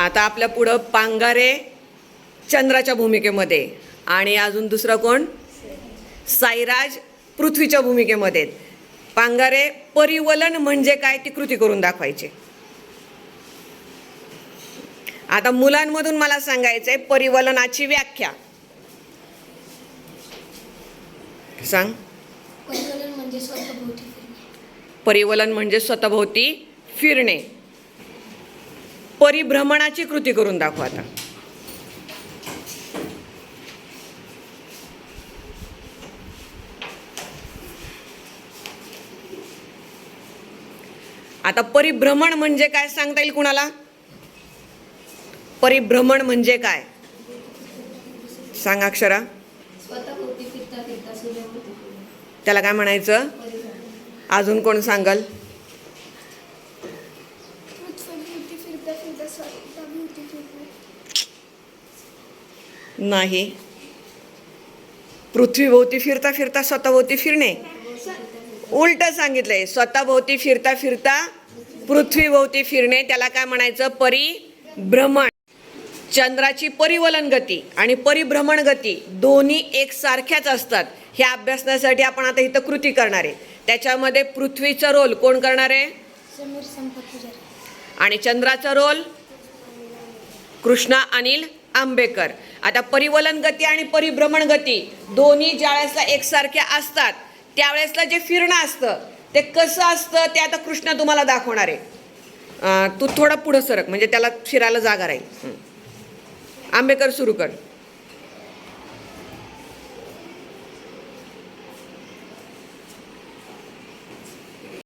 आता आपल्या पुढं पांगारे चंद्राच्या भूमिकेमध्ये. आणि अजून दुसरं कोण? साईराज पृथ्वीच्या भूमिकेमध्ये. पांगारे परिवलन म्हणजे काय ती कृती करून दाखवायची. आता मुलांमधून मला सांगायचंय परिवलनाची व्याख्या. सांग. परिवलन म्हणजे स्वतःभोवती फिरणे परिवलन म्हणजे स्वतःभोवती फिरणे परिभ्रमणाची कृती करून दाखवा आता. आता परिभ्रमण म्हणजे काय सांगता येईल कुणाला? परिभ्रमण म्हणजे काय? सांग अक्षरा. त्याला काय म्हणायचं? अजून कोण सांगल? नाही. पृथ्वीभोवती फिरता फिरता स्वतःभोवती फिरणे. उलट सांगितलंय स्वतःभोवती फिरता फिरता पृथ्वीभोवती फिरणे त्याला काय म्हणायचं? परिभ्रमण. चंद्राची परिवलन गती आणि परिभ्रमण गती दोन्ही एकसारख्याच असतात. हे अभ्यासण्यासाठी आपण आता इथं कृती करणार आहे. त्याच्यामध्ये पृथ्वीचा रोल कोण करणार आहे? आणि चंद्राचा रोल? कृष्णा अनिल आंबेकर. आता परिवलन गती आणि परिभ्रमण गती दोन्ही ज्यावेळेसला एकसारख्या असतात त्यावेळेसला जे फिरणं असतं ते कसं असतं ते आता कृष्णा तुम्हाला दाखवणार आहे. तू थोडा पुढं सरक म्हणजे त्याला फिरायला जागा राहील. आंबेकर सुरू कर.